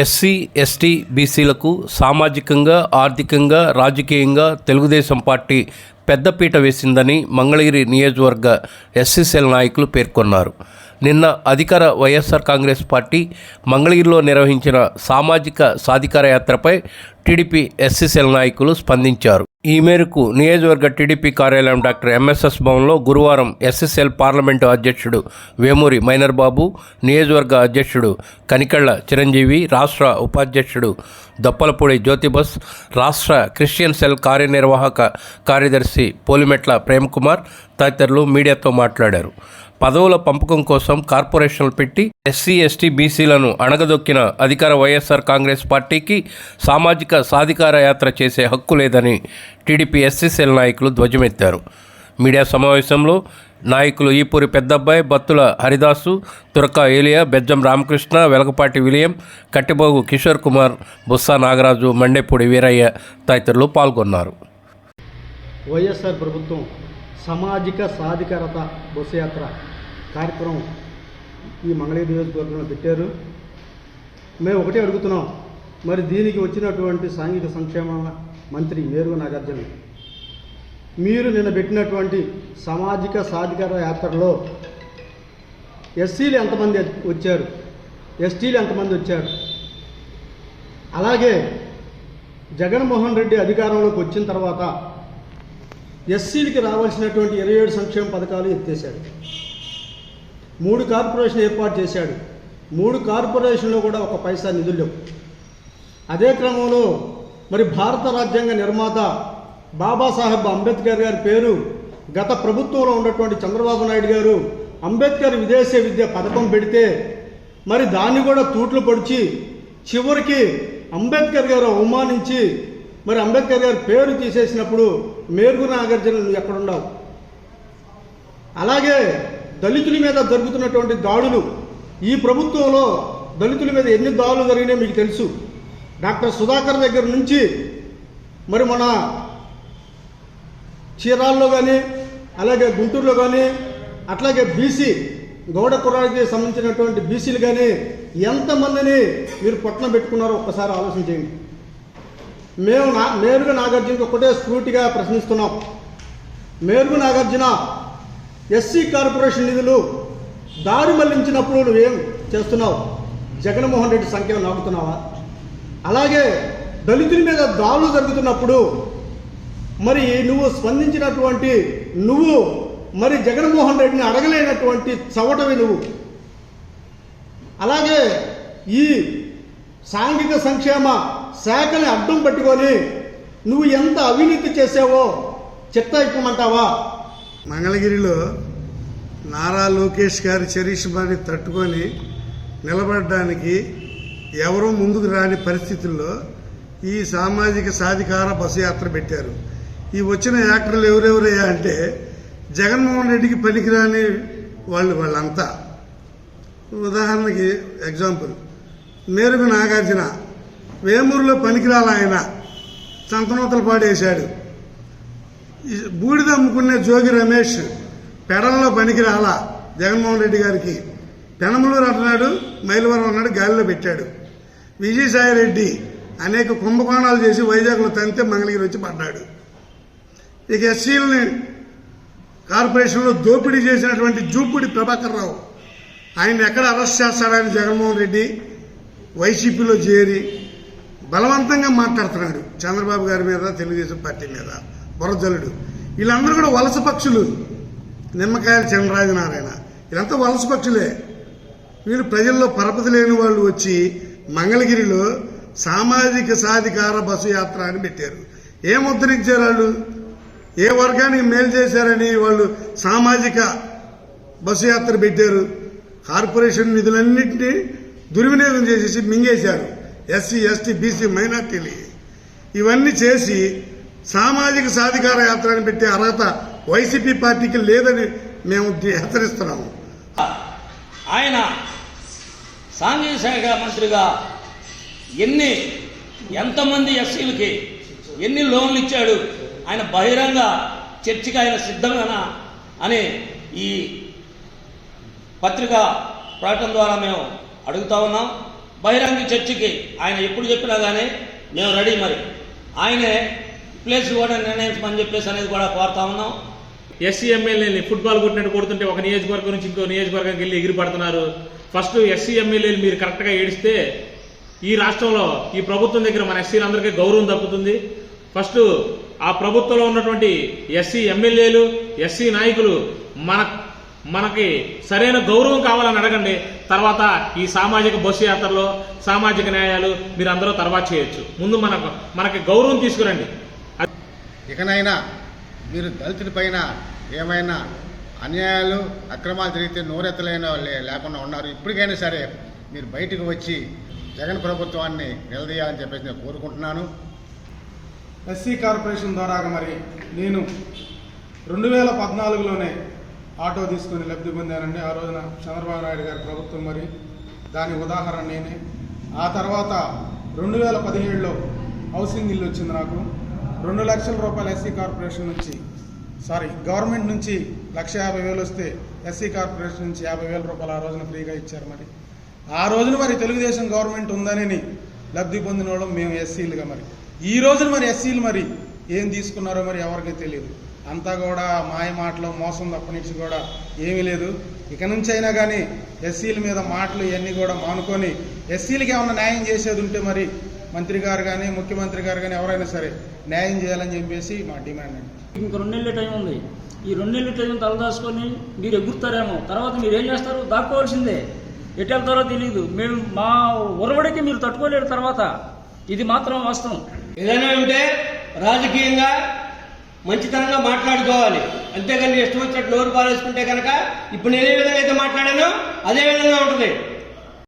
SC ST బీసీలకు సామాజికంగా ఆర్థికంగా రాజకీయంగా తెలుగుదేశం పార్టీ పెద్దపీట వేసిందని మంగళగిరి నియోజకవర్గ ఎస్సీసెల్ నాయకులు పేర్కొన్నారు. నిన్న అధికార వైఎస్ఆర్ కాంగ్రెస్ పార్టీ మంగళగిరిలో నిర్వహించిన సామాజిక సాధికార యాత్రపై టీడీపీ ఎస్సీసీఎల్ నాయకులు స్పందించారు. ఈ మేరకు నియోజకవర్గ టీడీపీ కార్యాలయం డాక్టర్ ఎంఎస్ఎస్ భవన్లో గురువారం ఎస్ఎస్ఎల్ పార్లమెంటు అధ్యక్షుడు వేమూరి మైనర్ బాబు నియోజకవర్గ అధ్యక్షుడు కనికళ్ళ చిరంజీవి రాష్ట్ర ఉపాధ్యక్షుడు దొప్పలపూడి జ్యోతిబస్ రాష్ట్ర క్రిస్టియన్ సెల్ కార్యనిర్వాహక కార్యదర్శి పోలిమెట్ల ప్రేమ్కుమార్ తదితరులు మీడియాతో మాట్లాడారు. పదవుల పంపకం కోసం కార్పొరేషన్లు పెట్టి ఎస్సీ ఎస్టీ బీసీలను అణగదొక్కిన అధికార వైఎస్ఆర్ కాంగ్రెస్ పార్టీకి సామాజిక సాధికార యాత్ర చేసే హక్కు లేదని టీడీపీ ఎస్సీసీఎల్ నాయకులు ధ్వజమెత్తారు. మీడియా సమావేశంలో నాయకులు ఈపూరి పెద్దబ్బాయి బత్తుల హరిదాసు తురక ఏలియా బెజ్జం రామకృష్ణ వెలగపాటి విలియం కట్టిబోగు కిషోర్ కుమార్ బుస్సా నాగరాజు మండేపూడి వీరయ్య తదితరులు పాల్గొన్నారు. వైఎస్ఆర్ ప్రభుత్వం సామాజిక సాధికారత బస్సు యాత్ర కార్యక్రమం ఈ మంగళగిరి నియోజకవర్గంలో పెట్టారు. మేము ఒకటే అడుగుతున్నాం. మరి దీనికి వచ్చినటువంటి సాంఘిక సంక్షేమ మంత్రి మేరుగు నాగార్జున మీరు నిన్న పెట్టినటువంటి సామాజిక సాధికార యాత్రలో ఎస్సీలు ఎంతమంది వచ్చారు? ఎస్టీలు ఎంతమంది వచ్చారు? అలాగే జగన్మోహన్ రెడ్డి అధికారంలోకి వచ్చిన తర్వాత ఎస్సీలకి రావాల్సినటువంటి ఇరవై ఏడు సంక్షేమ పథకాలు ఎత్తేశాడు మూడు కార్పొరేషన్ ఏర్పాటు చేశాడు. మూడు కార్పొరేషన్లో కూడా ఒక పైసా నిధులు లేవు. అదే క్రమంలో మరి భారత రాజ్యాంగ నిర్మాత బాబాసాహెబ్ అంబేద్కర్ గారి పేరు గత ప్రభుత్వంలో ఉన్నటువంటి చంద్రబాబు నాయుడు గారు అంబేద్కర్ విదేశీ విద్య పథకం పెడితే మరి దాన్ని కూడా తూట్లు పొడిచి చివరికి అంబేద్కర్ గారు అవమానించి మరి అంబేద్కర్ గారి పేరు తీసేసినప్పుడు మేరుగు నాగార్జున ఎక్కడుండవు. అలాగే దళితుల మీద జరుగుతున్నటువంటి దాడులు ఈ ప్రభుత్వంలో దళితుల మీద ఎన్ని దాడులు జరిగినాయో మీకు తెలుసు. డాక్టర్ సుధాకర్ దగ్గర నుంచి మరి మన చీరాల్లో కానీ అలాగే గుంటూరులో కానీ అట్లాగే బీసీ గౌడ కుర్రాడికి సంబంధించినటువంటి బీసీలు కానీ ఎంతమందిని మీరు పట్టణం పెట్టుకున్నారో ఒక్కసారి ఆలోచన చేయండి. మేము నా మేరుగు నాగార్జునకి ఒకటే స్ఫూర్తిగా ప్రశ్నిస్తున్నాం. మేరుగు నాగార్జున ఎస్సీ కార్పొరేషన్ నిధులు దారి మళ్ళించినప్పుడు నువ్వేం చేస్తున్నావు? జగన్మోహన్ రెడ్డి సంఖ్యను నాకుతున్నావా అలాగే దళితుల మీద దాడులు జరుగుతున్నప్పుడు మరి నువ్వు స్పందించినటువంటి నువ్వు మరి జగన్మోహన్ రెడ్డిని అడగలేనటువంటి చవటవి నువ్వు. అలాగే ఈ సాంఘిక సంక్షేమ శాఖని అడ్డం పట్టుకొని నువ్వు ఎంత అవినీతి చేసావో చెత్త ఇప్పమంటావా? మంగళగిరిలో నారా లోకేష్ గారి చరిష్మాని తట్టుకొని నిలబడడానికి ఎవరూ ముందుకు రాని పరిస్థితుల్లో ఈ సామాజిక సాధికార బస్సు యాత్ర పెట్టారు. ఈ వచ్చిన యాత్రలు ఎవరెవరయ్యా అంటే జగన్మోహన్ రెడ్డికి పనికిరాని వాళ్ళు వాళ్ళంతా. ఉదాహరణకి ఎగ్జాంపుల్ మేరుగు నాగార్జున. వేమూరులో పనికిరాల ఆయన. పాడేశాడు బూడిద అమ్ముకునే జోగి రమేష్ పెడల్లో పనికిరాల జగన్మోహన్ రెడ్డి గారికి. పెనమలూరు అంటున్నాడు మైలవరం అన్నాడు గాలిలో పెట్టాడు. విజయసాయి రెడ్డి అనేక కుంభకోణాలు చేసి వైజాగ్లో తంతే మంగళగిరి వచ్చి పడ్డాడు. ఇక ఎస్సీలని కార్పొరేషన్లో దోపిడీ చేసినటువంటి జూపుడి ప్రభాకర్ రావు ఆయన ఎక్కడ అరెస్ట్ చేస్తాడని జగన్మోహన్ రెడ్డి? వైసీపీలో చేరి బలవంతంగా మాట్లాడుతున్నాడు చంద్రబాబు గారి మీద తెలుగుదేశం పార్టీ మీద బురజలుడు వీళ్ళందరూ కూడా వలస పక్షులు. నిమ్మకాయల చంద్రరాజనారాయణ ఇదంతా వలస పక్షులే. వీళ్ళు ప్రజల్లో పరపతి లేని వాళ్ళు వచ్చి మంగళగిరిలో సామాజిక సాధికార బస్సు యాత్ర అని పెట్టారు. ఏం ఉద్ధరించారు వాళ్ళు? ఏ వర్గానికి మేలు చేశారని వాళ్ళు సామాజిక బస్సు యాత్ర పెట్టారు. కార్పొరేషన్ నిధులన్నింటినీ దుర్వినియోగం చేసేసి మింగేశారు. ఎస్సీ ఎస్టీ బీసీ మైనార్టీలు. ఇవన్నీ చేసి సామాజిక సాధికార యాత్ర అని పెట్టే అర్హత వైసీపీ పార్టీకి లేదని మేము హెచ్చరిస్తున్నాము. ఆయన సాంఘిక శాఖ మంత్రిగా ఎన్ని ఎంతమంది ఎస్సీలకి ఎన్ని లోన్లు ఇచ్చాడు ఆయన బహిరంగ చర్చకి ఆయన సిద్ధమేనా అని ఈ పత్రిక ప్రకటన ద్వారా మేము అడుగుతా ఉన్నాం. బహిరంగ చర్చకి ఆయన ఎప్పుడు చెప్పినా కానీ మేము రెడీ మరి. ఆయనే ప్లేస్ కూడా నిర్ణయించమని చెప్పేసి అనేది కూడా కోరుతా ఉన్నాం. ఎస్సీ ఎమ్మెల్యేని ఫుట్బాల్ కొట్టినట్టు కొడుతుంటే ఒక నియోజకవర్గం నుంచి ఇంకో నియోజకవర్గానికి వెళ్ళి ఎగిరి పడుతున్నారు ఫస్ట్ ఎస్సీ ఎమ్మెల్యేలు మీరు కరెక్ట్గా ఏడిస్తే ఈ రాష్ట్రంలో ఈ ప్రభుత్వం దగ్గర మన ఎస్సీలందరికీ గౌరవం దక్కుతుంది. ఫస్ట్ ఆ ప్రభుత్వంలో ఉన్నటువంటి ఎస్సీ ఎమ్మెల్యేలు ఎస్సీ నాయకులు మన మనకి సరైన గౌరవం కావాలని అడగండి. తర్వాత ఈ సామాజిక బస్సు యాత్రలో సామాజిక న్యాయాలు మీరు అందరూ తర్వాత చేయొచ్చు. ముందు మనకు మనకి గౌరవం తీసుకురండి. ఇకనైనా మీరు దళితుల పైన ఏమైనా అన్యాయాలు అక్రమాలు జరిగితే నోరెత్తలేని వాళ్ళే లేకుండా ఉన్నారు. ఇప్పటికైనా సరే మీరు బయటకు వచ్చి జగన్ ప్రభుత్వాన్ని నిలదీయాలని చెప్పేసి నేను కోరుకుంటున్నాను. ఎస్సీ కార్పొరేషన్ ద్వారా మరి నేను రెండు వేల పద్నాలుగులోనే ఆటో తీసుకుని లబ్ధి పొందానండి. ఆ రోజున చంద్రబాబు నాయుడు గారి ప్రభుత్వం మరి దాని ఉదాహరణ నేనే. ఆ తర్వాత రెండు వేల పదిహేడులో హౌసింగ్ ఇల్లు వచ్చింది నాకు. రెండు లక్షల రూపాయలు ఎస్సీ కార్పొరేషన్ నుంచి సారీ గవర్నమెంట్ నుంచి లక్ష యాభై వేలు వస్తే ఎస్సీ కార్పొరేషన్ నుంచి యాభై వేల రూపాయలు ఆ రోజున ఫ్రీగా ఇచ్చారు మరి. ఆ రోజున మరి తెలుగుదేశం గవర్నమెంట్ ఉందని లబ్ధి పొందిన వాళ్ళం మేము ఎస్సీలుగా మరి. ఈ రోజున మరి ఎస్సీలు మరి ఏం తీసుకున్నారో మరి ఎవరికీ తెలియదు. అంతా కూడా మాయ మాటలు మోసం తప్ప నుంచి కూడా ఏమీ లేదు. ఇక నుంచి అయినా కానీ ఎస్సీల మీద మాటలు ఇవన్నీ కూడా మానుకొని ఎస్సీలకి ఏమైనా న్యాయం చేసేది ఉంటే మరి మంత్రి గారు కానీ ముఖ్యమంత్రి గారు కానీ ఎవరైనా సరే న్యాయం చేయాలని చెప్పేసి మా డిమాండ్ అండి ఇంక రెండు నెలల టైం ఉంది. ఈ రెండు నెలల టైం తలదాచుకొని మీరు ఎగురుతారేమో తర్వాత మీరు ఏం చేస్తారు? దాక్కోవాల్సిందే. ఎటు వెళ్తారో తెలియదు మేము మా ఉరవడికి మీరు తట్టుకోలేరు తర్వాత. ఇది మాత్రం వాస్తవం. ఏదైనా ఉంటే రాజకీయంగా మంచితనంగా మాట్లాడుకోవాలి. అంతేగాని ఇష్టం వచ్చినట్టు నోరు పారేసుకుంటే కనుక ఇప్పుడు నేను ఏ విధంగా అయితే మాట్లాడానో అదే విధంగా ఉంటుంది.